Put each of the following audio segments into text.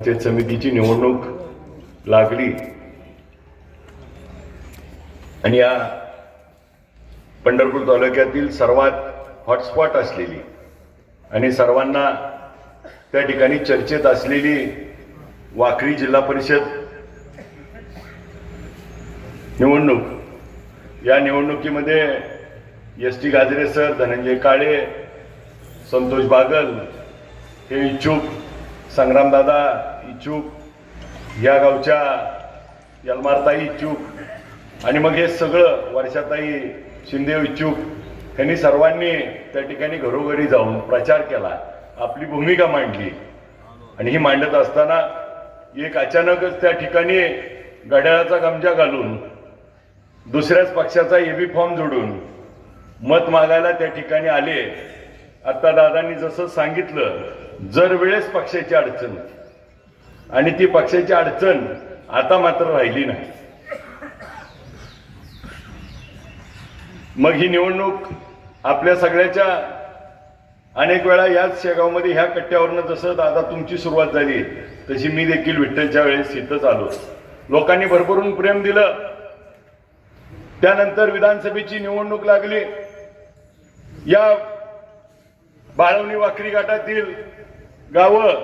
पंचायत समितीची निवडणूक लागली. आणि या पंढरपूर तालुक्यातील सर्वात हॉटस्पॉट असलेली आणि सर्वांना त्या ठिकाणी चर्चेत असलेली वाकरी जिल्हा परिषद निवडणूक. या निवडणुकीमध्ये S T Gajare sir Dhananjay Kale Santosh Bagal हे इच्छुक संग्रामदादा इच्छुक. या गावच्या यलमारताई इच्छुक. आणि मग हे सगळं वर्षाताई शिंदेव इच्छुक यांनी सर्वांनी त्या ठिकाणी घरोघरी जाऊन प्रचार केला. आपली भूमिका मांडली. आणि ही मांडत असताना एक अचानकच त्या ठिकाणी घड्याळाचा गमजा घालून दुसऱ्याच पक्षाचा एबी फॉर्म जोडून मत मागायला त्या ठिकाणी आले. आता दादांनी जसं सांगितलं जर वेळेस पक्षाची अडचण आणि ती पक्षाची अडचण आता मात्र राहिली नाही. मग ही निवडणूक आपल्या सगळ्याच्या अनेक वेळा याच शेगावमध्ये ह्या कट्ट्यावरनं जसं दादा तुमची सुरुवात झाली तशी मी देखील विठ्ठलच्या वेळेस इथंच आलो. लोकांनी भरभरून प्रेम दिलं. त्यानंतर विधानसभेची निवडणूक लागली. या बाळवणी वाकरी घाटातील गावं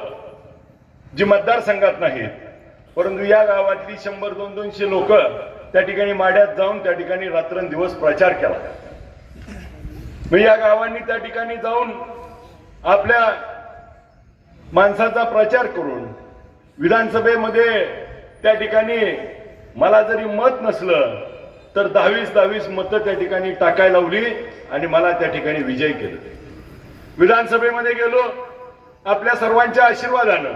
जी मतदारसंघात नाहीत परंतु या गावातली शंभर दोन दोनशे लोक त्या ठिकाणी माड्यात जाऊन त्या ठिकाणी रात्रंदिवस प्रचार केला. या गावांनी त्या ठिकाणी जाऊन आपल्या माणसाचा प्रचार करून विधानसभेमध्ये त्या ठिकाणी मला जरी मत नसलं तर दहावीस दहावीस मतं त्या ठिकाणी टाकायला लावली आणि मला त्या ठिकाणी विजय केलं. विधानसभेमध्ये गेलो आपल्या सर्वांच्या आशीर्वादानं.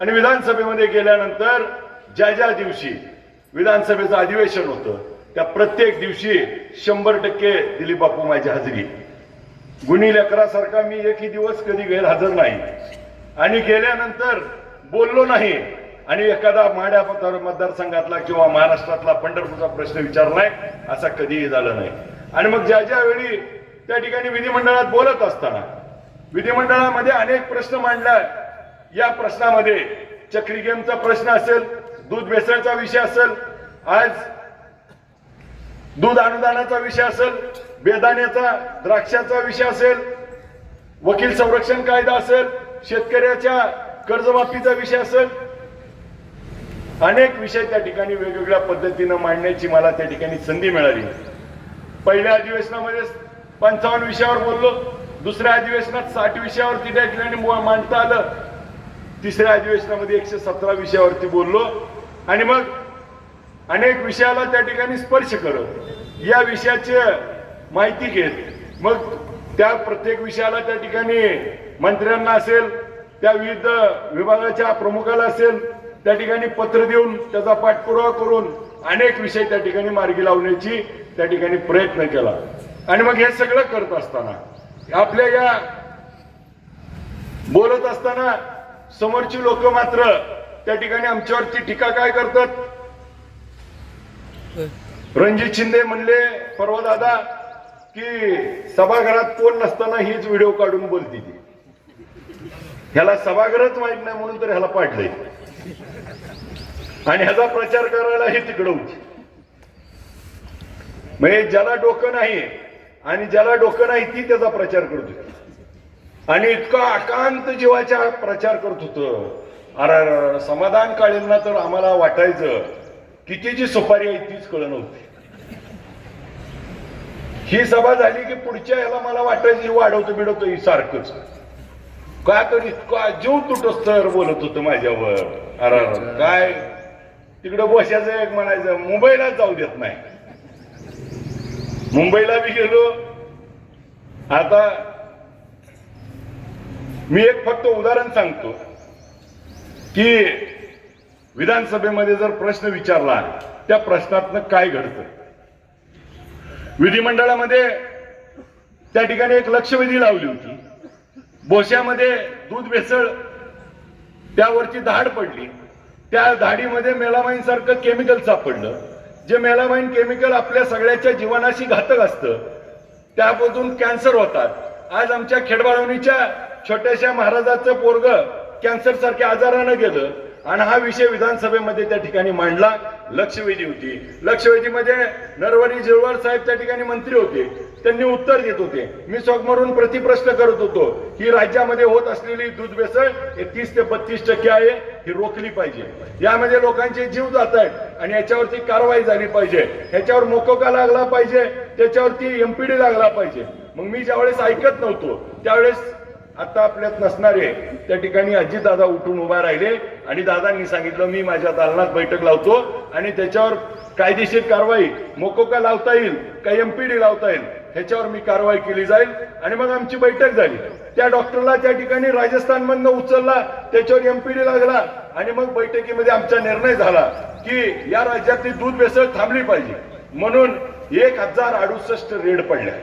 आणि विधानसभेमध्ये गेल्यानंतर ज्या ज्या दिवशी विधानसभेचं अधिवेशन होतं त्या प्रत्येक दिवशी शंभर टक्के दिलीप बापू माझी हजेरी. गुन्ही लेकरासारखा मी एकही दिवस कधी गैरहजर नाही. आणि गेल्यानंतर बोललो नाही. आणि एखादा माड्या मतदारसंघातला किंवा महाराष्ट्रातला पंढरपूरचा प्रश्न विचारलाय असा कधीही झाला नाही. आणि मग ज्या ज्या वेळी त्या ठिकाणी विधिमंडळात बोलत असताना विधिमंडळामध्ये अनेक प्रश्न मांडला या प्रश्नामध्ये चक्री गेमचा प्रश्न असेल दूध भेसळचा विषय असेल आज दूध अनुदानाचा विषय असेल बेदाण्याचा द्राक्षाचा विषय असेल वकील संरक्षण कायदा असेल शेतकऱ्याच्या कर्जमाफीचा विषय असेल अनेक विषय त्या ठिकाणी वेगवेगळ्या पद्धतीनं मांडण्याची मला त्या ठिकाणी संधी मिळाली. पहिल्या अधिवेशनामध्ये पंचावन्न विषयावर बोललो. दुसऱ्या अधिवेशनात साठ विषयावरती त्या ठिकाणी मांडता आलं. तिसऱ्या अधिवेशनामध्ये एकशे सतरा विषयावरती बोललो. आणि मग अनेक विषयाला त्या ठिकाणी स्पर्श करत. या विषयाची माहिती घेत. मग त्या प्रत्येक विषयाला त्या ठिकाणी मंत्र्यांना असेल त्या विविध विभागाच्या प्रमुखाला असेल त्या ठिकाणी पत्र देऊन त्याचा पाठपुरावा करून अनेक विषय त्या ठिकाणी मार्गी लावण्याची त्या ठिकाणी प्रयत्न केला. आणि मग हे सगळं करत असताना आपल्या या बोलत असताना समोरची लोक मात्र त्या ठिकाणी आमच्यावरती टीका काय करतात? रणजित शिंदे म्हणले परवा दादा की सभागृहात कोण नसताना हीच व्हिडिओ काढून बोलती ती. ह्याला सभागृहच माहीत नाही म्हणून तर ह्याला पाडलंय आणि ह्याचा प्रचार करायला हे तिकडं होती. म्हणजे ज्याला डोकं नाही आणि ज्याला डोकं नाही ती त्याचा प्रचार करत होती. आणि इतका अकांत जीवाचा प्रचार करत होत. अरे समाधान काळींना तर आम्हाला वाटायचं किती जी सुपारी आहे तीच कळत नव्हती ही सभा झाली की पुढच्या याला मला वाटायचं वाढवतो बिडवतो ही सारखंच. का तर इतका जीव तुटस तर बोलत होतं माझ्यावर. अरे अरे, काय? तिकडं बसायचं एक म्हणायचं मुंबईला जाऊ देत नाही. मुंबईला बी गेलो. आता मी एक फक्त उदाहरण सांगतो की विधानसभेमध्ये जर प्रश्न विचारला त्या प्रश्नातनं काय घडतं? विधिमंडळामध्ये त्या ठिकाणी एक लक्षवेधी लावली होती. बोश्यामध्ये दूध भेसळ त्यावरची धाड पडली. त्या धाडीमध्ये मेलामाईन सारखं केमिकल सापडलं. जे मेलामाईन केमिकल आपल्या सगळ्याच्या जीवनाशी घातक असतं त्यापासून कॅन्सर होतात. आज आमच्या खेडबाळवणीच्या छोट्याशा महाराजाचं पोरग कॅन्सर सारख्या आजारानं गेलं आणि हा विषय विधानसभेमध्ये त्या ठिकाणी मांडला. लक्षवेधी होती. लक्षवेधीमध्ये नरवरी जिरवार साहेब त्या ठिकाणी मंत्री होते. त्यांनी उत्तर देत होते. मी स्वमरून प्रतिप्रश्न करत होतो. ही राज्यामध्ये होत असलेली दूध भेसळ हे तीस ते बत्तीस टक्के आहे ही रोखली पाहिजे. यामध्ये लोकांचे जीव जात आहेत आणि याच्यावरती कारवाई झाली पाहिजे. ह्याच्यावर मोकोका लागला पाहिजे? त्याच्यावरती एमपीडी लागला पाहिजे. मग मी ज्यावेळेस ऐकत नव्हतो त्यावेळेस आता आपल्यात नसणारे त्या ठिकाणी अजितदादा उठून उभा राहिले आणि दादांनी सांगितलं मी माझ्या दालनात बैठक लावतो आणि त्याच्यावर कायदेशीर कारवाई मोकोका लावता येईल का एमपीडी लावता येईल? ह्याच्यावर मी कारवाई केली जाईल. आणि मग आमची बैठक झाली. त्या डॉक्टरला त्या ठिकाणी राजस्थान मधनं उचलला त्याच्यावर एमपीडी लागला आणि मग बैठकीमध्ये आमचा निर्णय झाला की या राज्यातली दूध भेसळ थांबली पाहिजे. म्हणून एक हजार अडुसष्ट रेड पडल्या.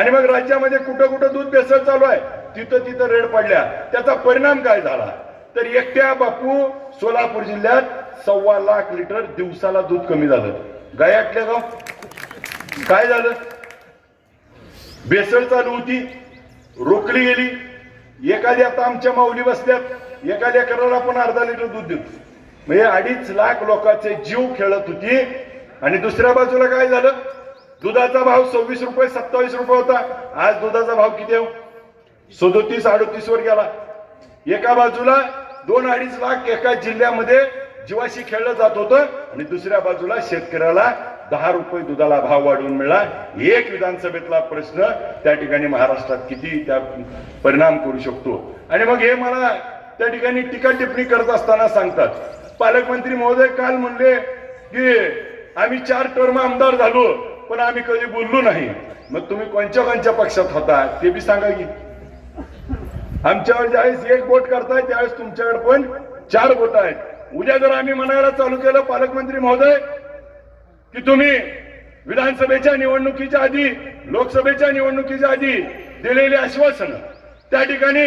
आणि मग राज्यामध्ये कुठं कुठं दूध भेसळ चालू आहे? तिथं तिथं रेड पडल्या. त्याचा परिणाम काय झाला? तर एकट्या बापू सोलापूर जिल्ह्यात सव्वा लाख लिटर दिवसाला दूध कमी झालं. गायातल्या गाव? काय झालं? भेसळ चालू होती रोखली गेली. एखादी आता आमच्या माऊली बसल्यात एखाद्या कराला आपण अर्धा लिटर दूध देतो. म्हणजे अडीच लाख लोकांचे जीव खेळत होती. आणि दुसऱ्या बाजूला काय झालं? दुधाचा भाव सव्वीस रुपये सत्तावीस रुपये होता. आज दुधाचा भाव किती आहे? सदोतीस अडोतीस वर गेला. एका बाजूला दोन अडीच लाख एका जिल्ह्यामध्ये जीवाशी खेळलं जात होतं. आणि दुसऱ्या बाजूला शेतकऱ्याला दहा रुपये दुधाला भाव वाढवून मिळाला. एक विधानसभेतला प्रश्न त्या ठिकाणी महाराष्ट्रात किती त्या परिणाम करू शकतो? आणि मग हे मला त्या ठिकाणी टीका टिप्पणी करत असताना सांगतात. पालकमंत्री महोदय काल म्हणले की आम्ही चार टर्म आमदार झालो पण आम्ही कधी बोललो नाही. मग तुम्ही कोणत्या कोणत्या पक्षात होता? ते बी सांगा की. आमच्यावर ज्यावेळेस एक बोट करताय त्यावेळेस तुमच्याकडे पण चार बोट आहेत. उद्या जर आम्ही म्हणायला चालू केलं पालकमंत्री महोदय की तुम्ही विधानसभेच्या निवडणुकीच्या आधी लोकसभेच्या निवडणुकीच्या आधी दिलेली आश्वासन त्या ठिकाणी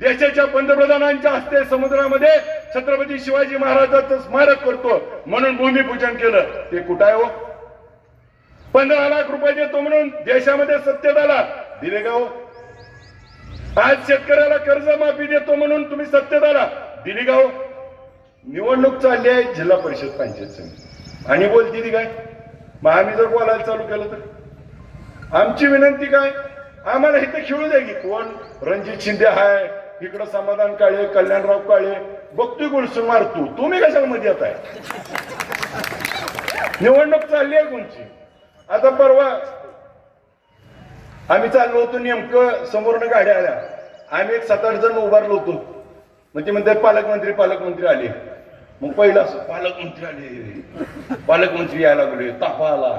देशाच्या पंतप्रधानांच्या हस्ते समुद्रामध्ये छत्रपती शिवाजी महाराजांचं स्मारक करतो म्हणून भूमिपूजन केलं. ते कुठं आहे हो? पंधरा लाख रुपये देतो म्हणून देशामध्ये सत्तेत आला दिले का हो? आज शेतकऱ्याला कर्जमाफी देतो म्हणून तुम्ही सत्तेत आला दिली का हो? निवडणूक चालली आहे जिल्हा परिषद पंचायत समिती. आणि बोलती ती काय? मग आम्ही जर बोलायला चालू केलं तर? आमची विनंती काय? आम्हाला इथे खेळू द्या की. कोण? रणजित शिंदे हाय. इकडं समाधान काळे कल्याणराव काळे. बघतोय गुळसून मारतो. तुम्ही कशाला मध्ये येत आहे? निवडणूक चालली आहे कोणची? आता परवा आम्ही चाललो होतो नेमकं समोरनं गाड्या आल्या. आम्ही एक सात आठ जण उभारलो होतो. मग ते म्हणतात पालकमंत्री पालकमंत्री आले. मग पहिला असं पालकमंत्री आले. पालकमंत्री यायला लागले. तापा आला.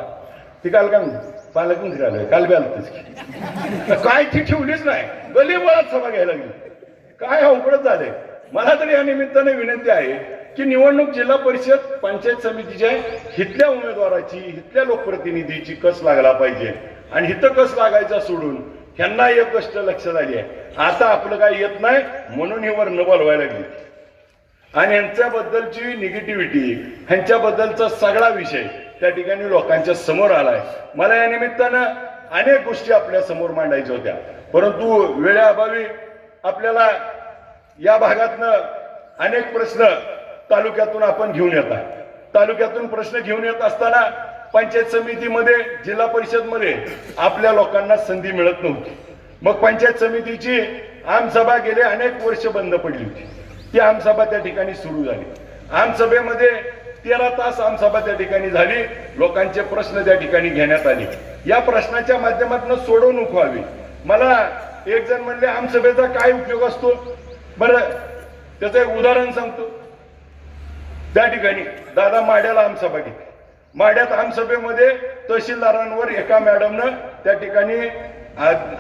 ते काल काय म्हणते पालकमंत्री आले. काल बी आलं काय ती ठेवलीच नाही. गली बळात सभा घ्यायला लागली. काय अवघडच झालंय मला तरी या निमित्ताने विनंती आहे की निवडणूक जिल्हा परिषद पंचायत समितीच्या हितल्या उमेदवाराची हितल्या लोकप्रतिनिधीची कस लागला पाहिजे? आणि हिथं कस लागायचा सोडून ह्यांना एक गोष्ट लक्षात आली आहे. आता आपलं काय येत नाही म्हणून ही वर्ण बोलवायला लागली. आणि यांच्याबद्दलची निगेटिव्हिटी ह्यांच्याबद्दलचा सगळा विषय त्या ठिकाणी लोकांच्या समोर आलाय. मला या निमित्तानं अनेक गोष्टी आपल्यासमोर मांडायच्या होत्या. परंतु वेळेअभावी आपल्याला या भागातनं अनेक प्रश्न तालुक्यातून आपण घेऊन येतात तालुक्यातून प्रश्न घेऊन येत असताना पंचायत समितीमध्ये जिल्हा परिषदमध्ये आपल्या लोकांना संधी मिळत नव्हती. मग पंचायत समितीची आमसभा गेले अनेक वर्ष बंद पडली होती. ती आमसभा त्या ठिकाणी सुरू झाली. आमसभेमध्ये तेरा तास आमसभा त्या ठिकाणी झाली. लोकांचे प्रश्न त्या ठिकाणी घेण्यात आले. या प्रश्नाच्या माध्यमातून सोडवणूक व्हावी. मला एक जण म्हणले आमसभेचा काय उपयोग असतो? बरं त्याचं एक उदाहरण सांगतो. त्या ठिकाणी दादा माड्याला आमसभा घेतली. माड्यात आमसभेमध्ये तहसीलदारांवर एका मॅडमनं त्या ठिकाणी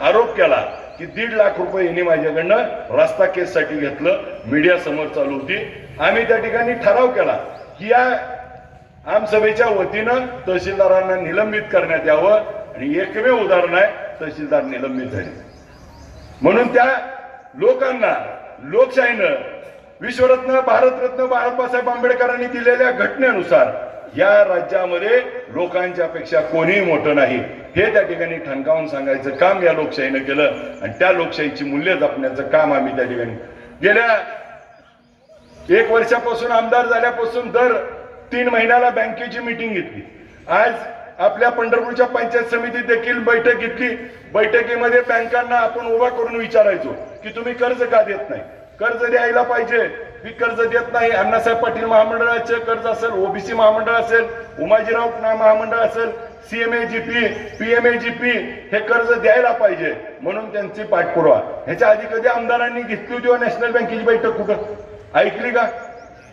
आरोप केला. की दीड लाख रुपये यांनी माझ्याकडनं रस्ता केससाठी घेतलं. मीडिया समोर चालू होती. आम्ही त्या ठिकाणी ठराव केला की या आमसभेच्या वतीनं तहसीलदारांना निलंबित करण्यात यावं आणि एकमेव उदाहरण आहे तहसीलदार निलंबित झाले. म्हणून त्या लोकांना लोकशाहीनं विश्वरत्न भारतरत्न बाळासाहेब आंबेडकरांनी दिलेल्या घटनेनुसार या राज्यामध्ये लोकांच्या पेक्षा कोणीही मोठं नाही. हे त्या ठिकाणी ठणकावून सांगायचं काम या लोकशाहीनं केलं आणि त्या लोकशाहीची मूल्य जपण्याचं काम आम्ही त्या ठिकाणी गेल्या एक वर्षापासून आमदार झाल्यापासून दर तीन महिन्याला बँकेची मिटिंग घेतली. आज आपल्या पंढरपूरच्या पंचायत समितीत देखील बैठक घेतली. बैठकीमध्ये बँकांना आपण उभा करून विचारायचो की तुम्ही कर्ज का देत नाही? कर्ज द्यायला पाहिजे. मी कर्ज देत नाही. अण्णासाहेब पाटील महामंडळाचे कर्ज असेल ओबीसी महामंडळ असेल उमाजीराव महामंडळ असेल सीएमएजीपी पीएमएजीपी हे कर्ज द्यायला पाहिजे म्हणून त्यांची पाठपुरावा. ह्याच्या आधी कधी आमदारांनी घेतली होती हो नॅशनल बँकेची बैठक कुठं? ऐकली का?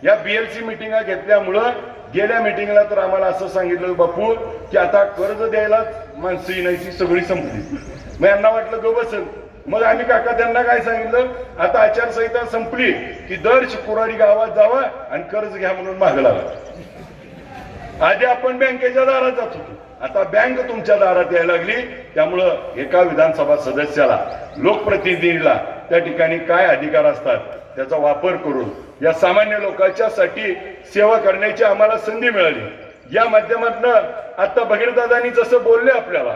या बीएलसी मिटिंगा घेतल्यामुळं गेल्या मिटिंगला तर आम्हाला असं सांगितलं बापू की आता कर्ज द्यायलाच माणसं येण्याची सगळी संपली. मग यांना वाटलं ग बसल. मग आम्ही काका त्यांना काय सांगितलं? आता आचारसंहिता संपली की दर शुक्रवारी गावात जावा आणि कर्ज घ्या म्हणून माग लावा. आधी आपण बँकेच्या दारात जात होतो. आता बँक तुमच्या दारात यायला लागली. त्यामुळं एका विधानसभा सदस्याला लोकप्रतिनिधीला त्या ठिकाणी काय अधिकार असतात त्याचा वापर करून या सामान्य लोकांच्यासाठी सेवा करण्याची आम्हाला संधी मिळाली. या माध्यमातून आता भगीरदादांनी जसं बोलले आपल्याला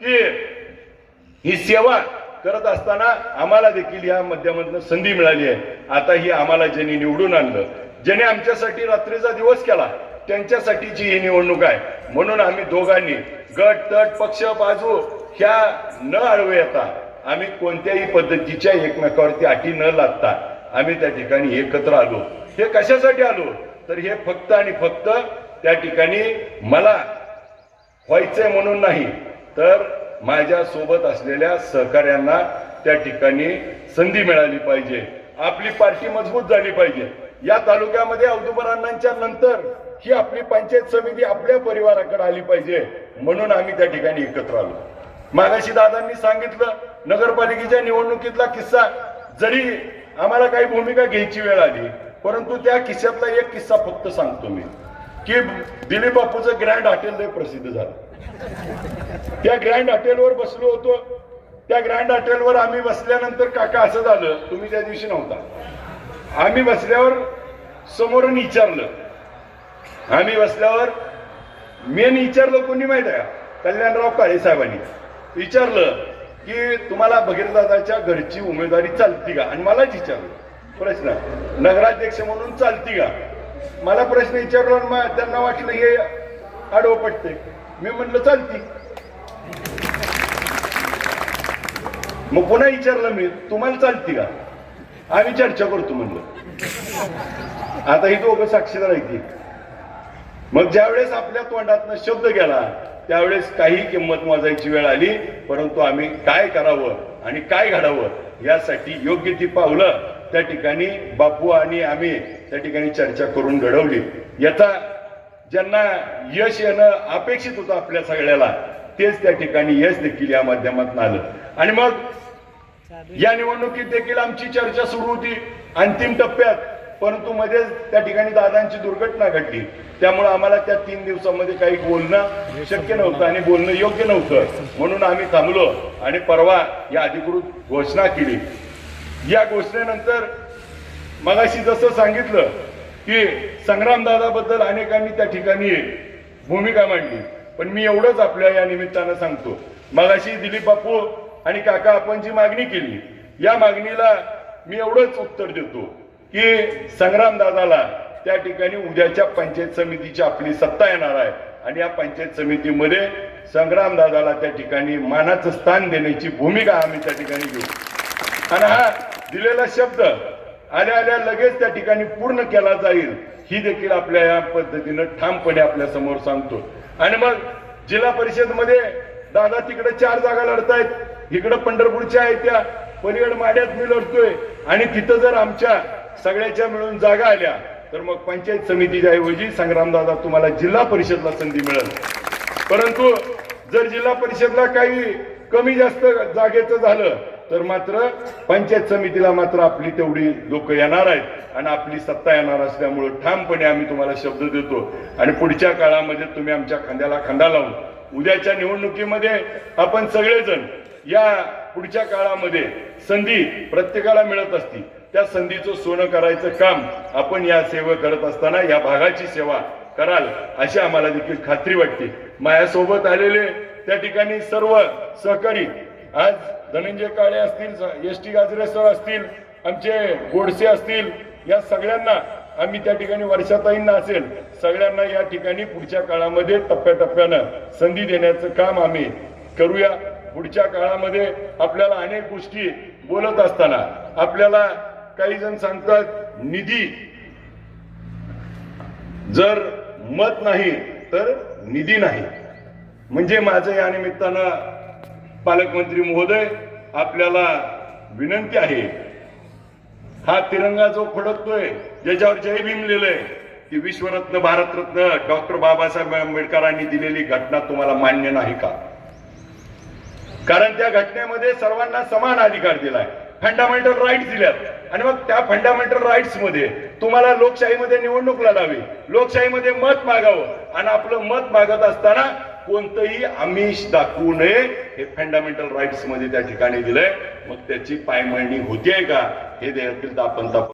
की ही सेवा करत असताना आम्हाला देखील या माध्यमातून संधी मिळाली आहे. आता ही आम्हाला ज्यांनी निवडून आणलं ज्याने आमच्यासाठी रात्रीचा दिवस केला त्यांच्यासाठीची ही निवडणूक आहे. म्हणून आम्ही दोघांनी गट तट पक्ष बाजू ह्या न अडवे येता आम्ही कोणत्याही पद्धतीच्या एकमेकावरती अटी न लादता आम्ही त्या ठिकाणी एकत्र आलो. हे कशासाठी आलो? तर हे फक्त आणि फक्त त्या ठिकाणी मला व्हायचंय म्हणून नाही तर माझ्या सोबत असलेल्या सहकाऱ्यांना त्या ठिकाणी संधी मिळाली पाहिजे. आपली पार्टी मजबूत झाली पाहिजे. या तालुक्यामध्ये औदुबरांनांच्या नंतर ही आपली पंचायत समिती आपल्या परिवाराकडे आली पाहिजे. म्हणून आम्ही त्या ठिकाणी एकत्र आलो. मागाशी दादांनी सांगितलं नगरपालिकेच्या निवडणुकीतला किस्सा जरी आम्हाला काही भूमिका घ्यायची वेळ आली परंतु त्या किस्स्यातला एक किस्सा फक्त सांगतो मी की दिलीप बापूचं ग्रँड हॉटेल लय प्रसिद्ध झालं. त्या ग्रँड हॉटेलवर बसलो होतो. त्या ग्रँड हॉटेलवर आम्ही बसल्यानंतर काका असं झालं तुम्ही त्या दिवशी नव्हता. आम्ही बसल्यावर समोरून विचारलं. आम्ही बसल्यावर मेन विचारलं कोणी माहीत आहे? कल्याणराव काळे साहेबांनी. विचारलं की तुम्हाला भगीरदादाच्या घरची उमेदवारी चालती का? आणि मलाच विचारलं. प्रश्न. नगराध्यक्ष म्हणून चालती का? मला प्रश्न विचारला त्यांना वाटलं हे आडवं पडते मी म्हटलं चालती मग पुन्हा विचारलं मी तुम्हाला चालती का? आम्ही चर्चा करतो म्हणलं. आता ही दोघं साक्षीदार आहे ती मग ज्यावेळेस आपल्या तोंडातनं शब्द गेला त्यावेळेस काही किंमत मोजायची वेळ आली परंतु आम्ही काय करावं आणि काय घडावं यासाठी योग्य ती पावलं त्या ठिकाणी बापू आणि आम्ही त्या ठिकाणी चर्चा करून घडवली. याचा ज्यांना यश येणं अपेक्षित होतं आपल्या सगळ्याला तेच त्या ठिकाणी यश देखील या माध्यमातून आलं. आणि मग या निवडणुकीत देखील आमची चर्चा सुरू होती अंतिम टप्प्यात. परंतु मध्येच त्या ठिकाणी दादांची दुर्घटना घडली. त्यामुळे आम्हाला त्या तीन दिवसामध्ये काही बोलणं शक्य नव्हतं आणि बोलणं योग्य नव्हतं. म्हणून आम्ही थांबलो आणि परवा या अधिकृत घोषणा केली. या घोषणेनंतर मगाशी जसं सांगितलं की संग्रामदादाबद्दल अनेकांनी त्या ठिकाणी भूमिका मांडली. पण मी एवढंच आपल्या या निमित्तानं सांगतो. मगाशी दिलीप बापू आणि काका आपण जी मागणी केली. या मागणीला मी एवढंच उत्तर देतो की संग्रामदादाला त्या ठिकाणी उद्याच्या पंचायत समितीची आपली सत्ता येणार आहे. आणि या पंचायत समितीमध्ये संग्रामदादाला त्या ठिकाणी मानाचं स्थान देण्याची भूमिका आम्ही त्या ठिकाणी घेऊ. आणि हा दिलेला शब्द आल्या आल्या लगेच त्या ठिकाणी पूर्ण केला जाईल. ही देखील आपल्या या पद्धतीनं ठामपणे आपल्यासमोर सांगतो. आणि मग जिल्हा परिषदमध्ये दादा तिकडे चार जागा लढतायत. इकडं पंढरपूरच्या आहेत त्या. पलीकड माड्यात मी लढतोय. आणि तिथं जर आमच्या सगळ्याच्या मिळून जागा आल्या तर मग पंचायत समितीच्या ऐवजी संग्रामदादा तुम्हाला जिल्हा परिषदला संधी मिळेल. परंतु जर जिल्हा परिषदला काही कमी जास्त जागेचं झालं तर मात्र पंचायत समितीला मात्र आपली तेवढी लोक येणार आहेत आणि आपली सत्ता येणार असल्यामुळं ठामपणे आम्ही तुम्हाला शब्द देतो. आणि पुढच्या काळामध्ये तुम्ही आमच्या खांद्याला खांदा लावून उद्याच्या निवडणुकीमध्ये आपण सगळेजण या पुढच्या काळामध्ये संधी प्रत्येकाला मिळत असती त्या संधीचं सोनं करायचं काम आपण या सेवा करत असताना या भागाची सेवा कराल अशी आम्हाला देखील खात्री वाटते. माझ्यासोबत आलेले त्या ठिकाणी सर्व सहकारी आज धनंजय काळे असतील एस टी गाजरे सर असतील आमचे गोडसे असतील या सगळ्यांना आम्ही त्या ठिकाणी वर्षाताईंना असेल सगळ्यांना या ठिकाणी पुढच्या काळामध्ये टप्प्याटप्प्यानं संधी देण्याचं काम आम्ही करूया. पुढच्या काळामध्ये आपल्याला अनेक गोष्टी बोलत असताना आपल्याला काही जण सांगतात निधी जर मत नाही तर निधी नाही. म्हणजे माझं या निमित्तानं पालकमंत्री महोदय आपल्याला विनंती आहे. हा तिरंगा जो फडकतोय ज्याच्यावर जय भीम लिहिलंय की विश्वरत्न भारतरत्न डॉक्टर बाबासाहेब आंबेडकरांनी दिलेली घटना तुम्हाला मान्य नाही का? कारण त्या घटनेमध्ये सर्वांना समान अधिकार दिलाय. फंडामेंटल राईट्स दिल्यात. आणि मग त्या फंडामेंटल राईट्समध्ये तुम्हाला लोकशाहीमध्ये निवडणूक लढावी लोकशाहीमध्ये मत मागावं. आणि आपलं मत मागत असताना कोणतंही आमिष दाखवू नये हे फंडामेंटल राईट्समध्ये त्या ठिकाणी दिलंय. मग त्याची पायमळणी होतीये का? हे देखील आपण तपास